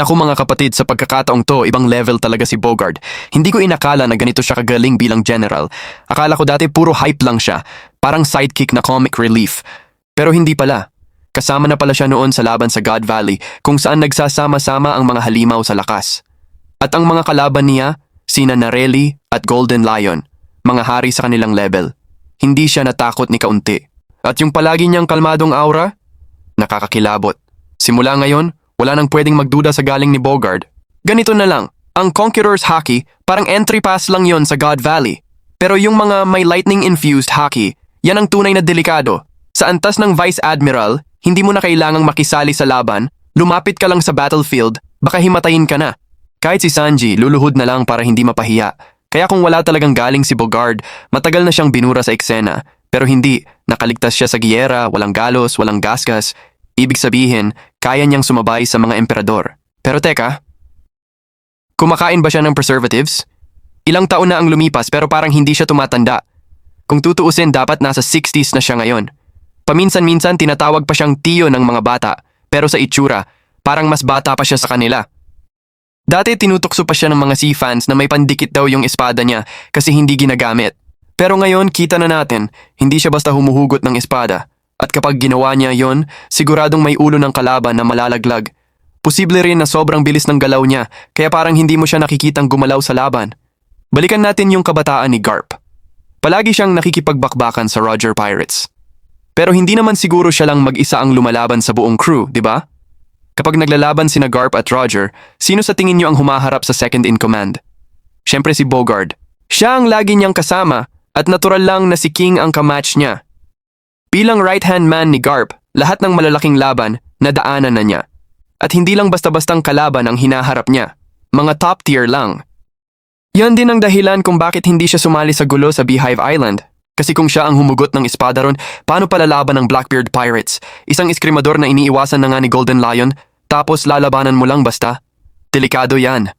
Naku mga kapatid, sa pagkakataong to, ibang level talaga si Bogard. Hindi ko inakala na ganito siya kagaling bilang general. Akala ko dati puro hype lang siya, parang sidekick na comic relief. Pero hindi pala. Kasama na pala siya noon sa laban sa God Valley kung saan nagsasama-sama ang mga halimaw sa lakas. At ang mga kalaban niya, sina Narelli at Golden Lion, mga hari sa kanilang level. Hindi siya natakot ni kaunti. At yung palagi niyang kalmadong aura, nakakakilabot. Simula ngayon, wala nang pwedeng magduda sa galing ni Bogard. Ganito na lang, ang Conqueror's Hockey parang entry pass lang yon sa God Valley. Pero yung mga may lightning-infused hockey, yan ang tunay na delikado. Sa antas ng Vice Admiral, hindi mo na kailangang makisali sa laban, lumapit ka lang sa battlefield, baka himatayin ka na. Kahit si Sanji, luluhod na lang para hindi mapahiya. Kaya kung wala talagang galing si Bogard, matagal na siyang binura sa eksena. Pero hindi, nakaligtas siya sa giyera, walang galos, walang gasgas. Ibig sabihin, kaya niyang sumabay sa mga emperador. Pero teka, kumakain ba siya ng preservatives? Ilang taon na ang lumipas pero parang hindi siya tumatanda. Kung tutuusin, dapat nasa 60s na siya ngayon. Paminsan-minsan tinatawag pa siyang tiyo ng mga bata, pero sa itsura, parang mas bata pa siya sa kanila. Dati tinutukso pa siya ng mga sea fans na may pandikit daw yung espada niya kasi hindi ginagamit. Pero ngayon kita na natin, hindi siya basta humuhugot ng espada. At kapag ginawa niya yon, siguradong may ulo ng kalaban na malalaglag. Posible rin na sobrang bilis ng galaw niya, kaya parang hindi mo siya nakikitang gumalaw sa laban. Balikan natin yung kabataan ni Garp. Palagi siyang nakikipagbakbakan sa Roger Pirates. Pero hindi naman siguro siya lang mag-isa ang lumalaban sa buong crew, di ba? Kapag naglalaban sina Garp at Roger, sino sa tingin niyo ang humaharap sa second in command? Siyempre si Bogard. Siya ang lagi niyang kasama at natural lang na si King ang kamatch niya. Bilang right-hand man ni Garp, lahat ng malalaking laban, nadaanan na niya. At hindi lang basta-bastang kalaban ang hinaharap niya. Mga top tier lang. Yan din ang dahilan kung bakit hindi siya sumali sa gulo sa Beehive Island. Kasi kung siya ang humugot ng espada ron, paano palalaban ng Blackbeard Pirates? Isang eskrimador na iniiwasan na nga ni Golden Lion, tapos lalabanan mo lang basta? Delikado yan.